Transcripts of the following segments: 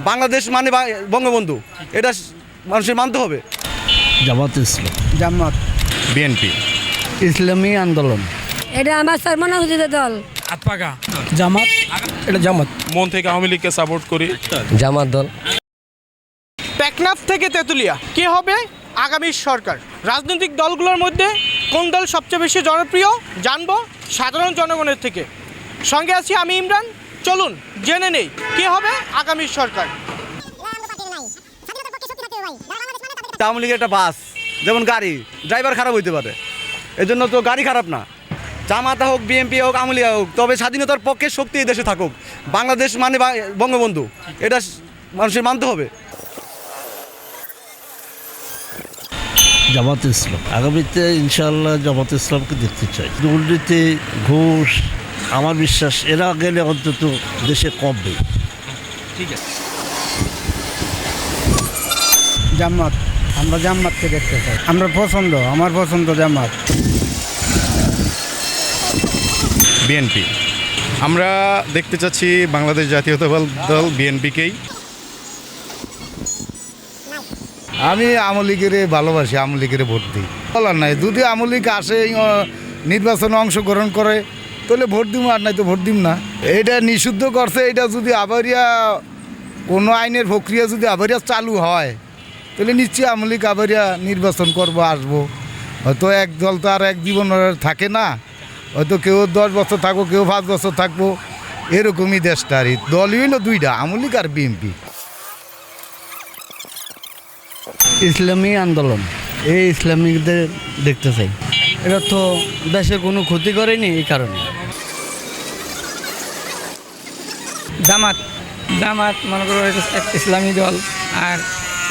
বাংলাদেশ মানে বা- বঙ্গবন্ধু। এটা মানুষের মানতে হবে। জামাত ইসলাম। জামাত। বিএনপি। ইসলামী আন্দোলন। এটা আমার হুজুরের দল। হাতপাকা জামাত। এটা জামাত। মন থেকে আওয়ামী লীগকে সাপোর্ট করি। জামাত দল। টেকনাফ থেকে তেঁতুলিয়া। কে হবে? আগামী সরকার। রাজনৈতিক দলগুলোর মধ্যে কোন দল সবচেয়ে বেশি জনপ্রিয়? জানব সাধারণ জনগণের থেকে। সঙ্গে আছি আমি ইমরান। চলুন জেনে নেই কে হবে আগামী সরকার। আওয়ামী লীগের একটা বাস যেমন গাড়ি ড্রাইভার খারাপ হইতে পারে। এজন্য তো গাড়ি খারাপ না। জামাতা হোক বিএনপি হোক আওয়ামী লীগ হোক তবে স্বাধীনতার পক্ষে শক্তি এই দেশে থাকুক। বাংলাদেশ মানে বঙ্গবন্ধু এটা মানুষের মানতে হবে। জামাত ইসলাম। আগামীতে ইনশাল্লাহ জামাত ইসলামকে দেখতে চাই। দুর্নীতি ঘুষ আমার বিশ্বাস এরা গেলে অন্তত দেশে কমবে। ঠিক আছে। জামাত আমরা জামাতকে দেখতে চাই। আমরা পছন্দ আমার পছন্দ জামাত। বিএনপি আমরা দেখতে চাচ্ছি বাংলাদেশ জাতীয়তাবাদী দল বিএনপিকেই আমি আমলিগের ভালোবাসি আমলিগের ভোট দিই। বলার নাই যদি আমলিগ আসে নির্বাচনে অংশগ্রহণ করে তাহলে ভোট দিব আর নাই তো ভোট দিব না। এটা নিষিদ্ধ করছে এটা যদি আবারিয়া কোনো আইনের প্রক্রিয়া যদি আবারিয়া চালু হয়, তাহলে নিশ্চয়ই আমলিগ আবারিয়া নির্বাচন করব, আসব। হয়তো এক দল তো আর এক জীবন থাকে না, হয়তো কেউ দশ বছর থাকব, কেউ পাঁচ বছর থাকব, এরকমই দেশটা আর দলই হলো দুইটা আমলিগ আর বিএনপি। ইসলামী আন্দোলন, এই ইসলামিকদের দেখতে চাই। এটা তো দেশের কোনো ক্ষতি করেনি এই কারণে। জামাত জামাত মনে করো ইসলামী দল আর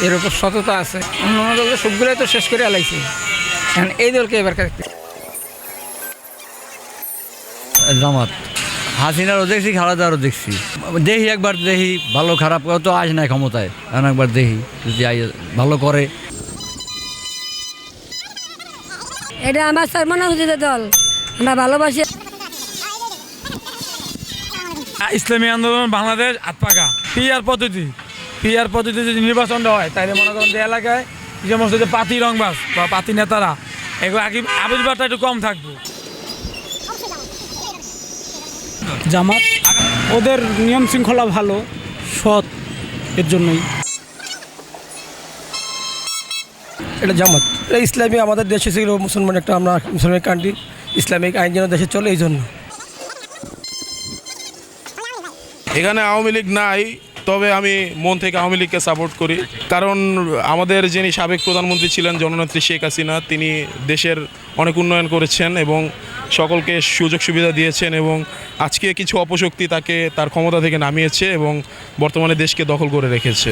এর উপর সততা আছে। অন্য অন্য দলকে সবগুলোই তো শেষ করে আলাইছে। এখন এই দলকে এবার জামাত হাসিনারও দেখছি খালাদারও দেখছি। দেখি একবার দেখি ভালো খারাপ করে তো আজ নাই ক্ষমতায়। এখন একবার দেখি যদি আই- ভালো করে। এটা আমার সর্বনা হুজুরের দল। আমরা ভালোবাসি। ইসলামী আন্দোলন বাংলাদেশ হাতপাকা পিআর পদ্ধতি। পিআর পদ্ধতি যদি নির্বাচনটা হয় তাহলে মনে করেন যে এলাকায় যে সমস্ত যে পাতি রংবাস বা পাতি নেতারা এগুলো আগে আবির্ভাবটা একটু কম থাকবে। জামাত ওদের নিয়ম শৃঙ্খলা ভালো সৎ এর জন্যই। এটা জামাত। এটা ইসলামী আমাদের দেশে ছিল মুসলমান একটা আমরা মুসলমান কান্ট্রি ইসলামিক আইন যেন দেশে চলে এই জন্য। এখানে আওয়ামী লীগ নাই, তবে আমি মন থেকে আওয়ামী লীগকে সাপোর্ট করি। কারণ আমাদের যিনি সাবেক প্রধানমন্ত্রী ছিলেন জননেত্রী শেখ হাসিনা, তিনি দেশের অনেক উন্নয়ন করেছেন এবং সকলকে সুযোগ সুবিধা দিয়েছেন এবং আজকে কিছু অপশক্তি তাকে তার ক্ষমতা থেকে নামিয়েছে এবং বর্তমানে দেশকে দখল করে রেখেছে।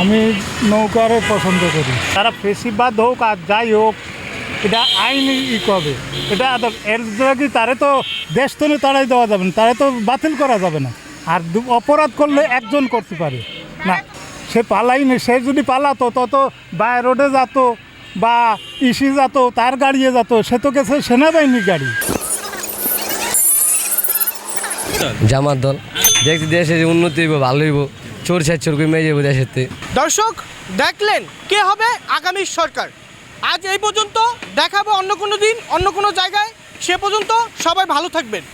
আমি নৌকারে পছন্দ করি। তারা ফেসিবাদ হোক আর যাই হোক, এটা আইন ই করবে এটা এর কি তারে তো দেশ তো তারাই দেওয়া যাবে না, তারে তো বাতিল করা যাবে না। আর অপরাধ করলে একজন করতে পারে। না, সে পালাই না সে যদি পালাতো, তত বাই রোডে যেত বা ইসি যেত তার গাড়িয়ে যেত সে তো গেছে সেনাবাহিনীর গাড়ি। জামার দল। দেখছি দেশের উন্নতি হইব ভালো হইব চোর ছাড় চোর করে মেয়ে যাব দেশের দর্শক দেখলেন কে হবে আগামী সরকার। আজ এই পর্যন্ত দেখাবো অন্য কোনো দিন অন্য কোনো জায়গায়। সে পর্যন্ত সবাই ভালো থাকবেন।